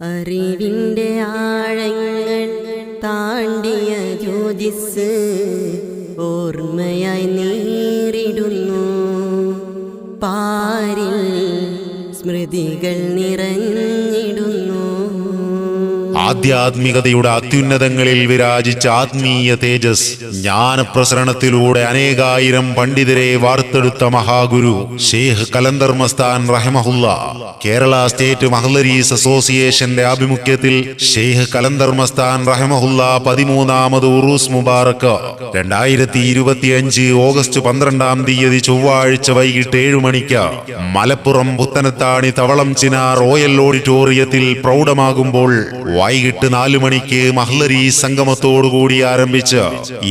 അറിവിന്റെ ആഴങ്ങൾ താണ്ടിയ ജ്യോതിസ് ഓർമ്മയായി നേരിടുന്നു. പാരിൽ സ്മൃതികൾ നിറഞ്ഞിടുന്നു ആധ്യാത്മികതയുടെ അത്യുന്നതങ്ങളിൽ വിരാജിച്ച ആത്മീയ തേജസ് ജ്ഞാനപ്രസരണത്തിലൂടെ അനേകായിരം പണ്ഡിതരെ വാർത്തെടുത്ത മഹാഗുരു ഷെയ്ഖ് കലന്തർ മസ്താൻ റഹമഹുല്ല. കേരള സ്റ്റേറ്റ് മഹ്ലരീസ് അസോസിയേഷന്റെ ആഭിമുഖ്യത്തിൽ ഷെയ്ഖ് കലന്തർ മസ്താൻ റഹമഹുല്ല പതിമൂന്നാമത് ഉറൂസ് മുബാറക്ക്. രണ്ടായിരത്തി ഇരുപത്തിയഞ്ച് ഓഗസ്റ്റ് പന്ത്രണ്ടാം തീയതി ചൊവ്വാഴ്ച വൈകിട്ട് ഏഴു മണിക്ക് മലപ്പുറം പുത്തനത്താണി തവളം ചിന റോയൽ ഓഡിറ്റോറിയത്തിൽ പ്രൗഢമാകുമ്പോൾ വൈകിട്ട് നാലു മണിക്ക് മഹ്ലരി സംഗമത്തോടുകൂടി ആരംഭിച്ച്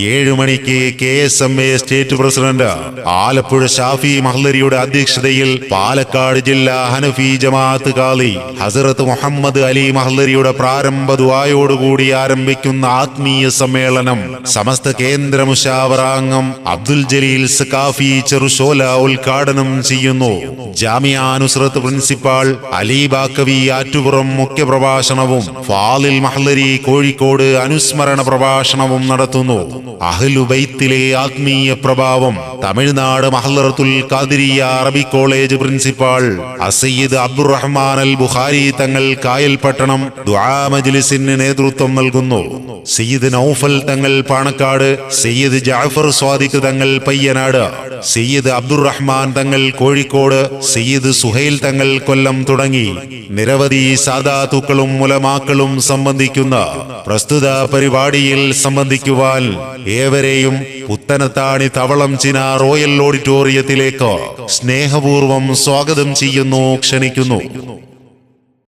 ഏഴ് മണിക്ക് K S M A state president Alappuzha Shafi മഹ്ലരിയുടെ അധ്യക്ഷതയിൽ പാലക്കാട് ജില്ലാ ഹനഫി ജമാഅത്ത് കാളി ഹസരത്ത് മുഹമ്മദ് അലി മഹ്ലരിയുടെ പ്രാരംഭ ദുവായോടുകൂടി ആരംഭിക്കുന്ന ആത്മീയ സമ്മേളനം സമസ്ത കേന്ദ്ര മുഷാവറാംഗം അബ്ദുൽ ജലീൽ സക്കാഫി ചെറുശോല ഉദ്ഘാടനം ചെയ്യുന്നു. ജാമിയ നുസ്രത്ത് പ്രിൻസിപ്പാൾ അലി ബാക്കവി ആറ്റുപുറം മുഖ്യപ്രഭാഷണവും ഫാലിൽ മഹ്ലരി കോഴിക്കോട് അനുസ്മരണ പ്രഭാഷണവും നടത്തുന്നു. അഹ്ലുബൈത്തിലെ ആത്മീയ പ്രഭാവം തമിഴ്നാട് മഹ്ലറത്തുൽ ഖാദിരിയ അറബി കോളേജ് പ്രിൻസിപ്പാൾ അസയ്യിദ് അബ്ദുറഹ്മാൻ അൽ ബുഖാരി തങ്ങൾ കായൽപട്ടണം ദുആ മജ്ലിസിന് നേതൃത്വം നൽകുന്നു. സയ്യിദ് നൌഫൽ തങ്ങൾ പാണക്കാട് സയ്യിദ് ജാഫർ സ്വാദിഖ് തങ്ങൾ പയ്യനാട് സയ്യിദ് അബ്ദുറഹ്മാൻ തങ്ങൾ കോഴിക്കോട് സയ്യിദ് സുഹൈൽ തങ്ങൾ കൊല്ലം തുടങ്ങി. നിരവധി സാദാത്തുക്കളും മുലമാക്കളും സംബന്ധിക്കുന്ന പ്രസ്തുത പരിപാടിയിൽ സംബന്ധിക്കുവാൻ ഏവരെയും പുത്തനത്താണി തവളം ചിന റോയൽ ഓഡിറ്റോറിയത്തിലേക്ക് സ്നേഹപൂർവം സ്വാഗതം ചെയ്യുന്നു ക്ഷണിക്കുന്നു.